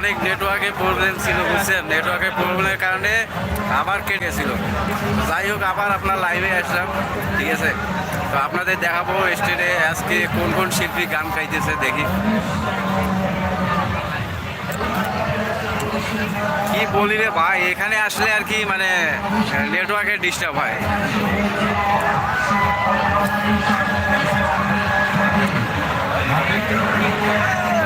অনেক নেটওয়ার্কের প্রবলেম ছিল, বুঝছেন? নেটওয়ার্কের প্রবলেমের কারণে আবার কেটে যাই হোক, আবার আপনার লাইভে আসলাম, ঠিক আছে? তো আপনাদের দেখাবো স্টেজে আজকে কোন কোন শিল্পী গান গাইতেছে, দেখি। কি বলি রে ভাই, এখানে আসলে আর কি মানে নেটওয়ার্কের ডিস্টার্ব হয়।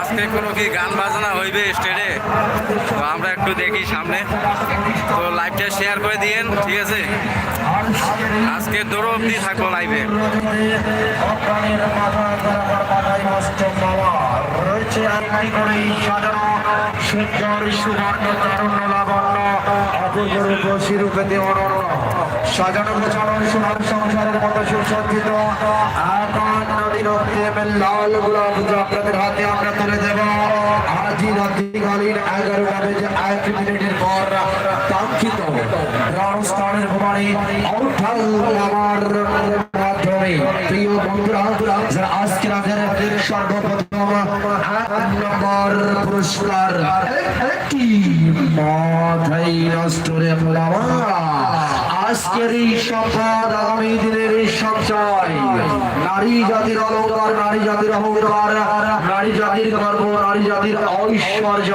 আজকে কোনো কি গান বাজনা হইবে স্টেডে তো আমরা একটু দেখি সামনে। তো লাইভটা শেয়ার করে দিয়েন, ঠিক আছে? আজকে দৌড় অবধি থাকব লাইভে সুবর্ণ তারুণ্য লাবণ্য অপূর্ব রূপে দেওয়ানো সাজানো গোছানো সোনার সংসারের মতো সুসজ্জিত। আকাশ নদীর প্রেমের লাল গোলাপ আপনাদের হাতে আমরা তুলে দেব। আজই রাত্রিকালীন এগারো বাজে এক মিনিটের পর কাঙ্ক্ষিত রাজস্থানের ভবানী আমার মাধ্যমে। প্রিয় বন্ধুরা, যারা আজকে রাতের সর্বপ্রথম এক নম্বর পুরস্কার, একটি মাথায় নষ্ট রে বাবা আজকের এই সম্পদ আগামী দিনের এই সঞ্চয় নারী জাতির অলঙ্কার, নারী জাতির অহংকার, নারী জাতির গর্ব, নারী জাতির ঐশ্বর্য।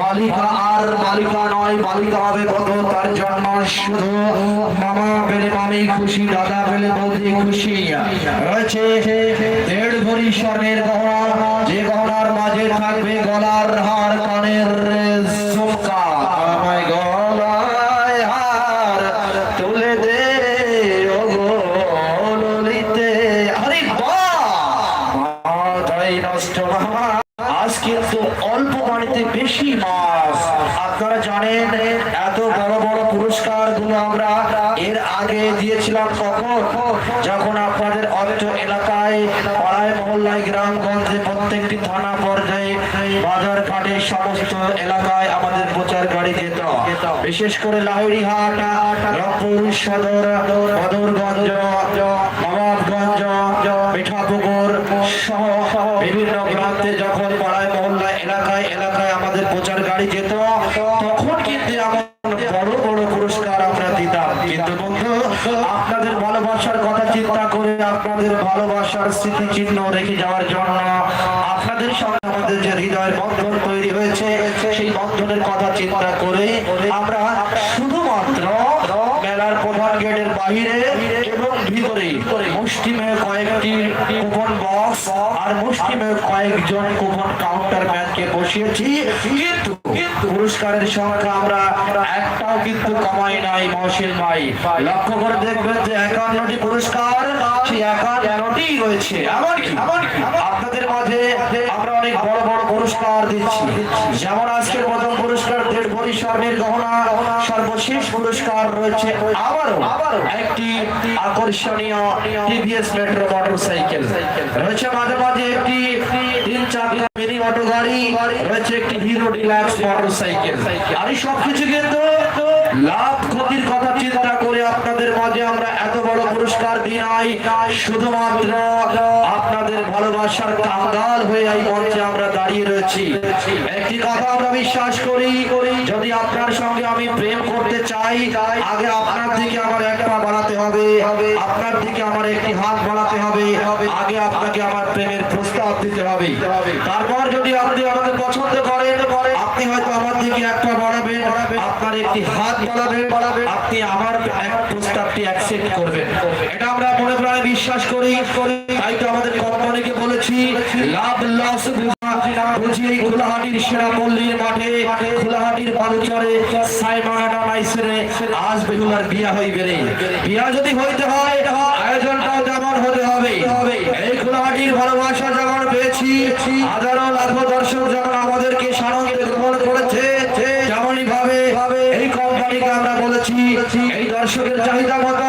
বালিকা আর বালিকা নয়, বালিকা হবে কত? তার জন্ম শুধু মামা পেলে মামি খুশি, দাদা পেলে বৌদি খুশি। রয়েছে দেড় ভরি স্বর্ণের গহনা। যে গহনার মাঝে থাকবে গলার হার কানের দিয়েছিলাম কখন যখন আপনাদের অত্র এলাকায়, পাড়ায়, মহল্লায়, গ্রামগঞ্জে প্রত্যেকটি থানা পর্যায়ে বাজার ঘাটে সমস্ত এলাকায় আমাদের প্রচার গাড়ি যেত। বিশেষ করে লাহরিহাট রংপুর, সদর বদরগঞ্জ নবাবগঞ্জ, মিঠাপুকুর সহ বিভিন্ন প্রান্তে যখন পাড়ায় আপনাদের ভালোবাসার কথা চিন্তা করে আপনাদের ভালোবাসার স্মৃতি চিহ্ন রেখে যাওয়ার জন্য আপনাদের সঙ্গে আমাদের যে হৃদয়ের বন্ধন তৈরি হয়েছে, সেই বন্ধনের কথা চিন্তা করে আমরা শুধুমাত্র মেলার প্রধান গেটের বাইরে এবং ভিতরে মুষ্টিমে কয়েকটি কুপন বক্স আর মুষ্টিমেয় কয়েকজন কুপন কাউন্টার ম্যানকে বসিয়েছি। কিন্তু পুরস্কারের সংখ্যা আমরা একটাও কিন্তু কমাই নাই, মহসিন ভাই। লক্ষ্য করে দেখবেন যে একান্নটি পুরস্কার, সেই একান্নটি রয়েছে। আপনাদের মাঝে অনেক বড় বড় পুরস্কার দিচ্ছি। যেমন আজকের প্রথম পুরস্কার দেড় স্বর্ণের গহনা, সর্বশেষ পুরস্কার রয়েছে আবারও একটি আকর্ষণীয় টিভিএস মেট্রো রয়েছে মাঝে মাঝে একটি তিন মিনি অটো গাড়ি, রয়েছে একটি হিরো ডিলাক্স আর এই সবকিছু কিন্তু লাভ ক্ষতির কথা চিন্তা করে আপনাদের মাঝে আমরা এত বড় পুরস্কার দিই নাই, শুধুমাত্র ভালোবাসার কাঙ্গাল হয়ে এই মঞ্চে আমরা দাঁড়িয়ে রয়েছি। একটি কথা আমরা বিশ্বাস করি, যদি আপনার সঙ্গে আমি প্রেম করতে চাই, আগে আপনার দিকে আমার এক পা বাড়াতে হবে, আপনার দিকে আমার একটি হাত বাড়াতে হবে, আগে আপনাকে আমার প্রেমের প্রস্তাব দিতে হবে। তারপর যদি আপনি আমাকে পছন্দ করেন, আপনি হয়তো আমার দিকে এক পা বাড়াবেন, আপনার একটি হাত বাড়াবেন, আপনি আমার প্রস্তাবটি অ্যাকসেপ্ট করবেন। এটা আমরা মনে প্রাণে বিশ্বাস করি। তাই আমাদের কোম্পানিকে বলেছি, লাভ লস বুঝিয়ে খোলাহাটির সেরা পল্লীর এই পেয়েছি, হাজারো লাখো আমাদেরকে গ্রহণ করেছে, তেমনই ভাবে এই কোম্পানিকে আমরা বলেছি, এই দর্শকের চাহিদা মতো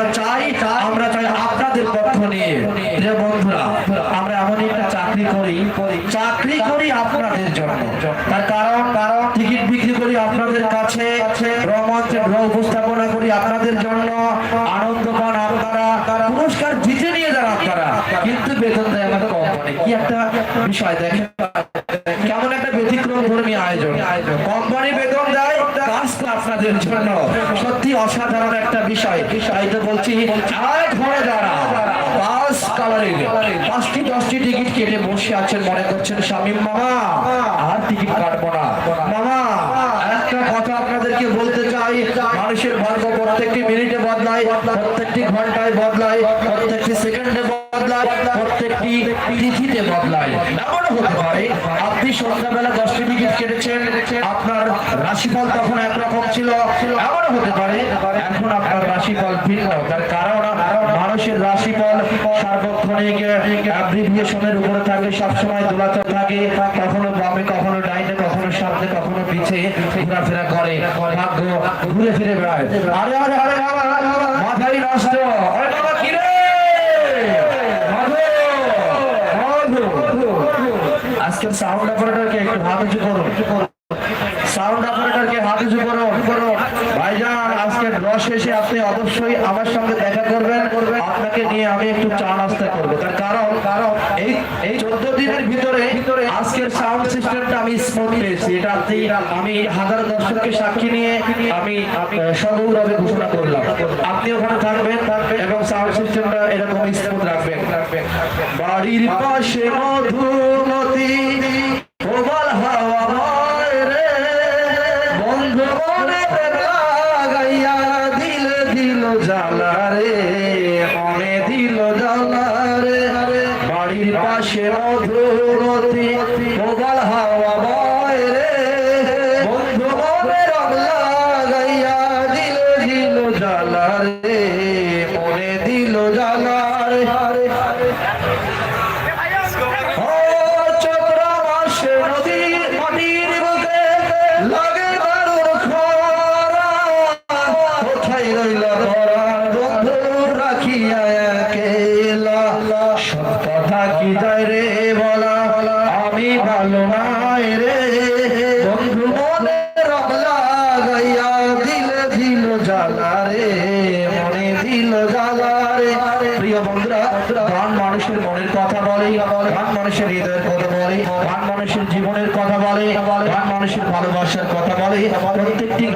চাই, আমরা চাই আপনাদের পক্ষ নিয়ে। যে বন্ধুরা, আমরা এমন একটা চাকরি করি। চাকরি করি আপনাদের জন্য। তার কারণ কারণ টিকিট বিক্রি করি আপনাদের কাছে রমঞ্চে উপস্থাপনা করি আপনাদের জন্য আনন্দ পান আপনারা, পুরস্কার জিতে নিয়ে যান আপনারা। কিন্তু বেতন দেয় আমাদের কোম্পানি কি একটা বিষয়, দেখেন। কেমন একটা ব্যতিক্রম ধর্মী আয়োজন। কোম্পানি বেতন তো জন্য সত্যি অসাধারণ একটা বিষয়। তাই তো বলছি ঘরে দাঁড়া। পাঁচ কালারের পাঁচটি, দশটি টিকিট কেটে বসে আছেন মনে করছেন স্বামী মামা। আর টিকিট কাটবো না। মামা, একটা কথা আপনাদেরকে বলতে চাই। মানুষের ভাগ্য প্রত্যেকটি মিনিটে বদলায়, প্রত্যেকটি ঘন্টায় বদলায় প্রত্যেকটি তিথিতে বদলায়। এমনও হতে পারে, আপনি সন্ধ্যাবেলা দশটি টিকিট কেটেছেন, আপনার রাশিফল তখন একরকম ছিল। এমনও হতে পারে, এখন আপনার রাশিফল ভিন্ন। তার কারণ মানুষের রাশিফল সার্বক্ষণিক অ্যাব্রিভিয়েশনের উপরে থাকে, সবসময় দোলাচল থাকে, কখনো বামে, কখনো ডাইনে, কখনো সামনে, কখনো পিছে ঘোরাফেরা করে। ভাগ্য ঘুরে ফিরে বেড়ায়। আরে আরে আরে, মাথায় নষ্ট আরে বাবা কি রে মাধু মাধু আজকের সাউন্ড অপারেটরকে একটু হাত উঁচু করো সাউন্ড অপারেটরকে হাত করো করো। ভাইজান, আজকে ড্র শেষে আপনি অবশ্যই আমার সঙ্গে দেখা করবেন। আপনাকে নিয়ে আমি একটু চা নাস্তা করব। তার কারণ কারণ এই এই চোদ্দ দিনের ভিতরে ভিতরে আজকের সাউন্ড সিস্টেমটা আমি স্মুথ পেয়েছি। এটা আমি হাজার দর্শককে সাক্ষী নিয়ে আমি সগৌরবে ঘোষণা করলাম। আপনি ওখানে থাকবেন থাকবেন এবং সাউন্ড সিস্টেমটা এরকম স্মুথ রাখবেন। রাখবেন বাড়ির পাশে মধুমতি প্রবল হাওয়া Glória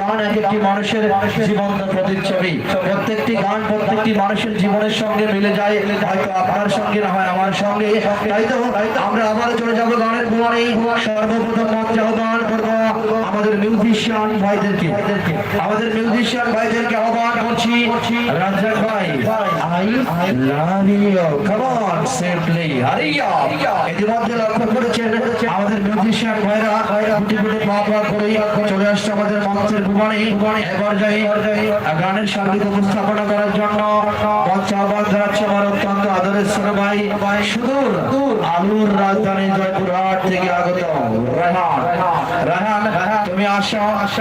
গান এক একটি মানুষের জীবন্ত প্রতিচ্ছবি। প্রত্যেকটি গান প্রত্যেকটি মানুষের জীবনের সঙ্গে মিলে যায়, হয়তো আপনার সঙ্গে না হয়, আমার সঙ্গে। আমরা আবার চলে যাব গানের কুমারে সর্বপ্রথম মঞ্চ আহ্বান করব। আমাদের মিউজিশিয়ান ভাইদেরকে আমাদের মিউজিশিয়ান ভাইদেরকে আহ্বান করছি। রাজ্জাক ভাই I love you come on simply হারিয়া ইতিমধ্যে লক্ষ্য করেছেন আমাদের মিউজিশিয়ান ভাইরা গুটি গুটি পা পা করে চলে আসছে আমাদের মঞ্চের ভুবনে। এবার যাই গানের সংগীত উপস্থাপনা করার জন্য। মঞ্চ আহ্বান জানাচ্ছে আমার অত্যন্ত আদরের ভাই সুদূর আলুর রাজধানী জয়পুরহাট থেকে আগত। রেহান রেহান তুমি আসো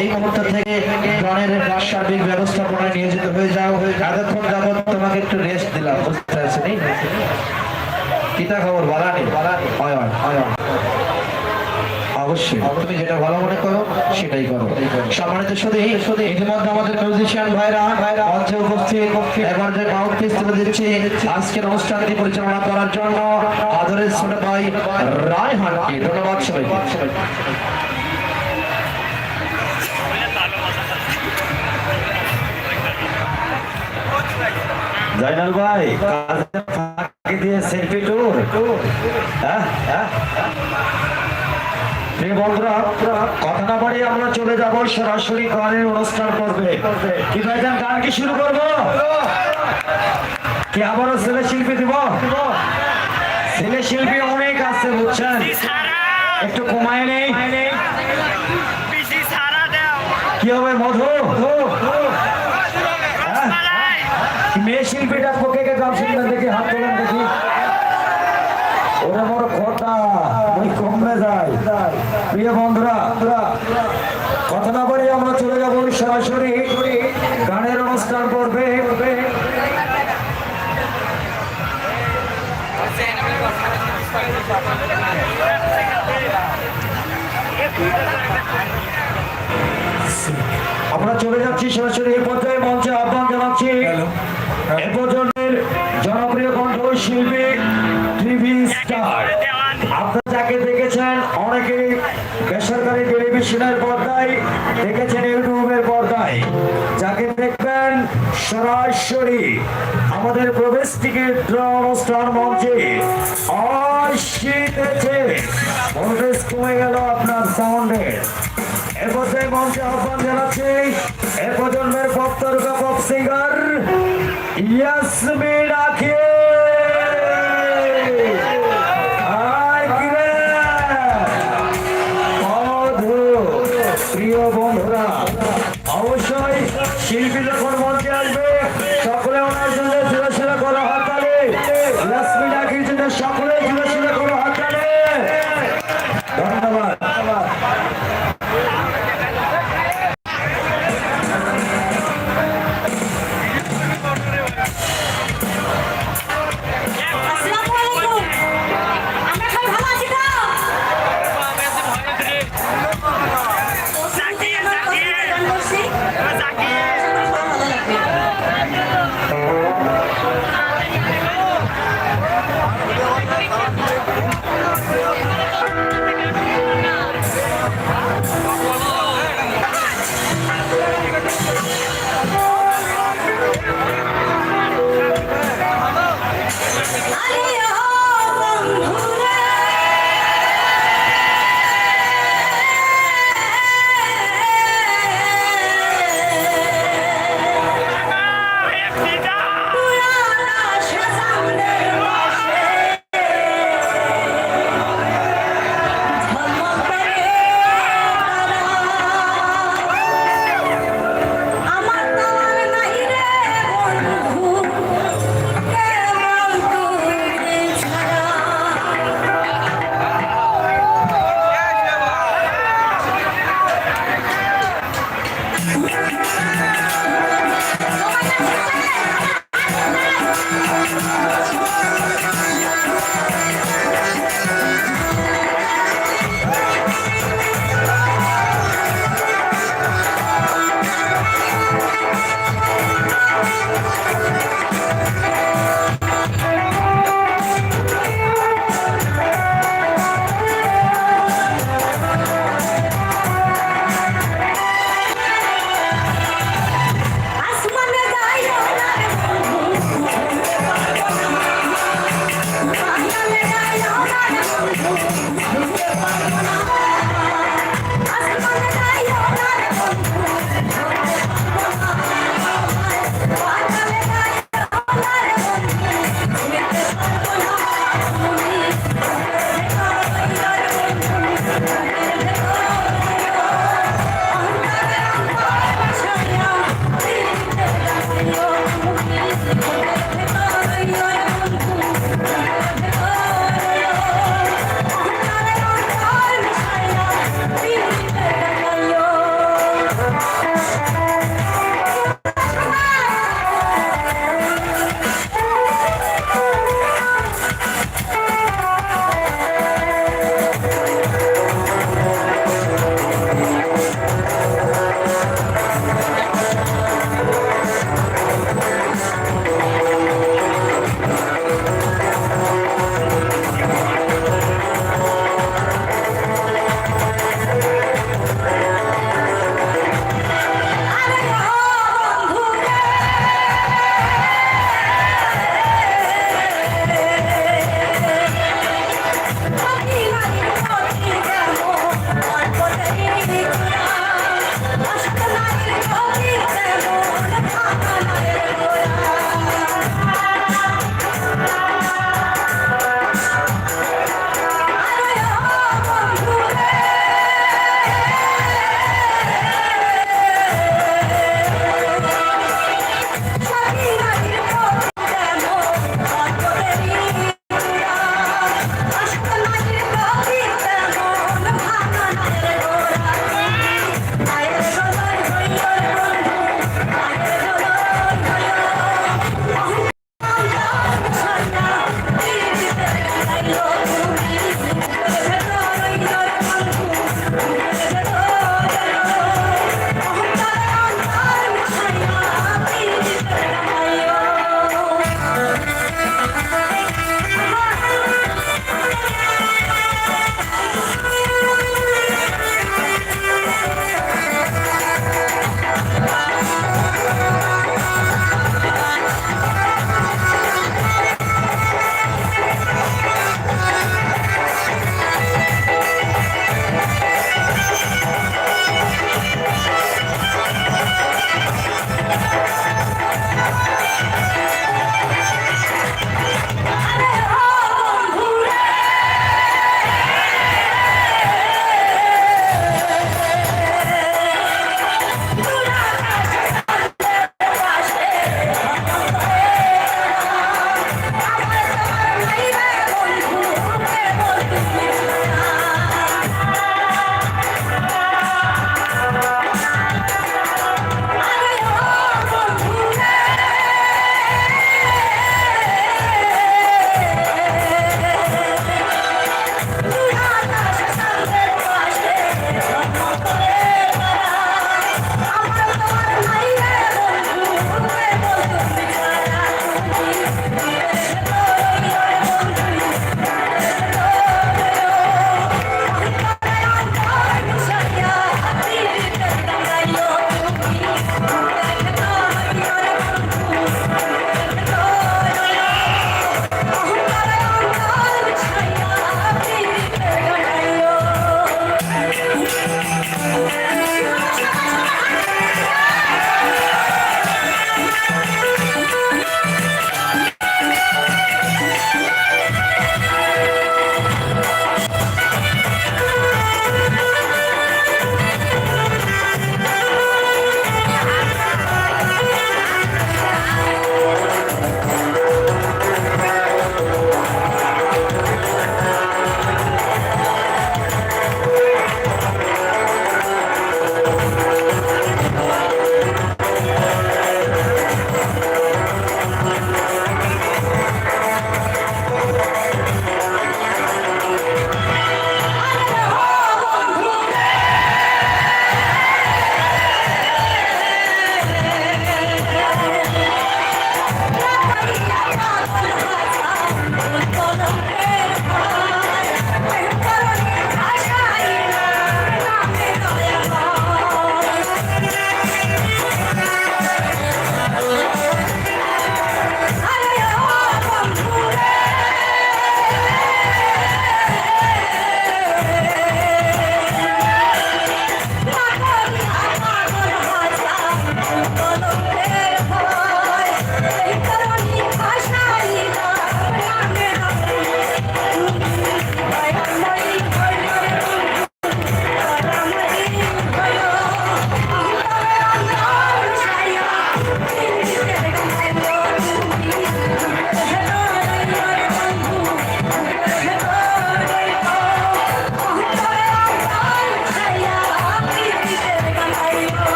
এই মুহূর্ত থেকে পরিচালনা করার জন্য আদরের ছোট ভাই রায়হানকে। ধন্যবাদ সবাইকে। জয়নাল ভাই কাজে দিয়ে সেলফি হ্যাঁ হ্যাঁ। বন্ধুরা, কথা না বাড়িয়ে আমরা চলে যাব সরাসরি গানের অনুষ্ঠান করবে কি ভাইজান গান কি শুরু করব? কি আবারও ছেলে শিল্পী দিব? ছেলে শিল্পী অনেক আছে, বুঝছেন? একটু কমায় নেই। কি হবে, মধু? হ্যাঁ? মেয়ে শিল্পীটা পকে কে গান শুনবেন দেখি হাত তোলেন দেখি। ওরা বড় কথা ওই কমে যায় প্রিয় বন্ধুরা, কথা না বলে আমরা চলে যাব সরাসরি। গানের অনুষ্ঠান করবে আমরা চলে যাচ্ছি সরাসরি এই পর্যায়ে মঞ্চে আহ্বান জানাচ্ছি। এ পর্যন্তের জনপ্রিয় কণ্ঠ শিল্পী টিভি স্টার আপনারা যাকে দেখেছেন অনেকে বেসরকারি টেলিভিশনের পর্দায় দেখেছেন ইউটিউবের পর্দায়। যাকে দেখবেন সরাসরি আমাদের প্রবেশ টিকিট অনুষ্ঠান মঞ্চে আসিতেছে ভোল্টেজ কমে গেল আপনার সাউন্ডের এ পর্যায়ে মঞ্চে আহ্বান জানাচ্ছি, এ প্রজন্মের পপ তারকা পপ সিঙ্গার 休みだけ